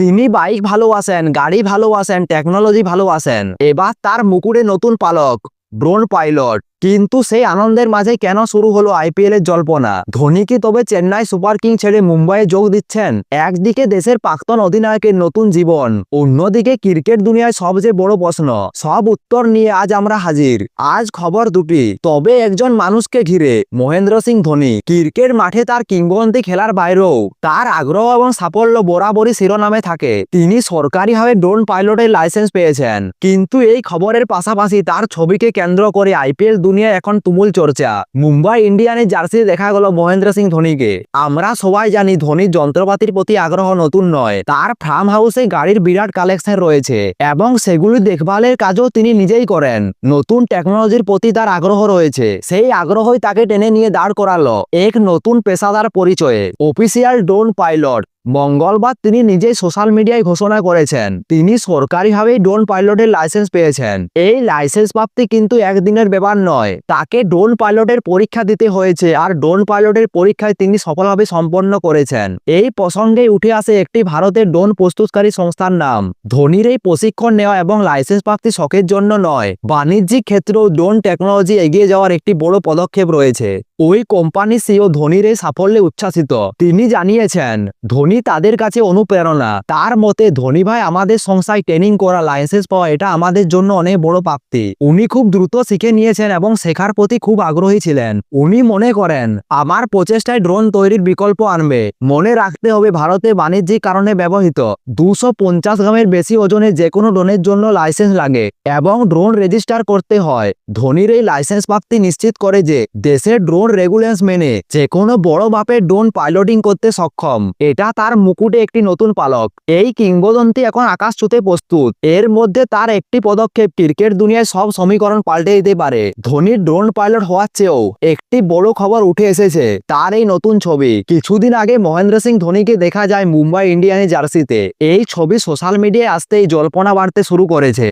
তিনি বাইক ভালোবাসেন গাড়ি ভালোবাসেন টেকনোলজি ভালোবাসেন এবার তার মুকুরে নতুন পালক ড্রোন পাইলট কিন্তু সেই আনন্দের মাঝে কেন শুরু হলো আইপিএল এর জল্পনা? ধোনি কি তবে চেন্নাই সুপার কিং ছেড়ে মুম্বাইয়ে যোগ দিচ্ছেন? একদিকে দেশের প্রাক্তন অধিনায়কের নতুন জীবন, অন্যদিকে ক্রিকেট দুনিয়ায় সবচেয়ে বড় প্রশ্ন, সব উত্তর নিয়ে আজ আমরা হাজির। আজ খবর দুটি, তবে একজন মানুষকে ঘিরে, মহেন্দ্র সিং ধোনি, ক্রিকেট মাঠে তার কিংবদন্তি খেলার বাইরেও, তার আগ্রহ এবং সাফল্য বরাবরই শিরোনামে থাকে। তিনি সরকারিভাবে ড্রোন পাইলটের লাইসেন্স পেয়েছেন, কিন্তু এই খবরের পাশাপাশি তার ছবিকে কেন্দ্র করে আইপিএল দুনিয়ায় এখন তুমুল চর্চা। মুম্বাই ইন্ডিয়ানের জার্সি দেখা গেল মহেন্দ্র সিং ধোনিকে। আমরা সবাই জানি ধোনির যন্ত্রপাতির প্রতি আগ্রহ নতুন নয়। তার ফার্ম হাউসে গাড়ির বিরাট কালেকশন রয়েছে এবং সেগুলি দেখভালের কাজও তিনি নিজেই করেন। নতুন টেকনোলজির প্রতি তার আগ্রহ রয়েছে। সেই আগ্রহই তাকে টেনে নিয়ে দাঁড় করালো। এক নতুন পেশাদার পরিচয়ে। Official drone pilot. মঙ্গলবার তিনি নিজেই সোশ্যাল মিডিয়ায় ঘোষণা করেছেন। তিনি সরকারিভাবেই ড্রোন পাইলটের লাইসেন্স পেয়েছেন। এই লাইসেন্স প্রাপ্তি কিন্তু একদিনের ব্যাপার নয়। তাকে ড্রোন পাইলটের পরীক্ষা দিতে হয়েছে আর ড্রোন পাইলটের পরীক্ষায় তিনি সফলভাবে সম্পন্ন করেছেন। এই প্রসঙ্গে উঠে আসে একটি ভারতের ড্রোন প্রস্তুতকারী সংস্থার নাম। ধোনির এই প্রশিক্ষণ নেওয়া এবং লাইসেন্স প্রাপ্তি শখের জন্য নয়। বাণিজ্যিক ক্ষেত্রেও ড্রোন টেকনোলজি এগিয়ে যাওয়ার একটি বড় পদক্ষেপ রয়েছে। ওই কোম্পানি সিও ধোনির এই সাফল্যে উচ্ছ্বাসিত। তিনি জানিয়েছেন, ধোনি তাদের কাছে অনুপ্রেরণা। তার মতে, ধোনি ভাই আমাদের সংস্থায় ট্রেনিং করা লাইসেন্স পাওয়া, এটা আমাদের জন্য অনেক বড় প্রাপ্তি উনি খুব দ্রুত শিখে নিয়েছেন এবং শেখার প্রতি খুব আগ্রহী ছিলেন। উনি মনে করেন, আমার প্রচেষ্টায় ড্রোন তৈরির বিকল্প আনবে। মনে রাখতে হবে ভারতে বাণিজ্যিক কারণে ব্যবহৃত। দুশো পঞ্চাশ গ্রামের বেশি ওজনে যে কোনো ড্রোনের জন্য লাইসেন্স লাগে এবং ড্রোন রেজিস্টার করতে হয়। ধোনির এই লাইসেন্স প্রাপ্তি নিশ্চিত করে যে, দেশের ড্রোন রেগুলেন্স মেনে যে কোনো বড় মাপের ড্রোন পাইলটিং করতে সক্ষম। এটা তার মুকুটে একটি নতুন পালক। এই কিংবদন্তি এখন আকাশ ছুতে প্রস্তুত। এর মধ্যে তার একটি পদক্ষেপ ক্রিকেট দুনিয়ায় সব সমীকরণ পাল্টে দিতে পারে। ধোনির ড্রোন পাইলট হওয়ার চেয়েও একটি বড় খবর উঠে এসেছে তার এই নতুন ছবি। কিছুদিন আগে মহেন্দ্র সিং ধোনিকে দেখা যায় মুম্বাই ইন্ডিয়ানের জার্সিতে। এই ছবি সোশ্যাল মিডিয়ায় আসতেই জল্পনা বাড়তে শুরু করেছে।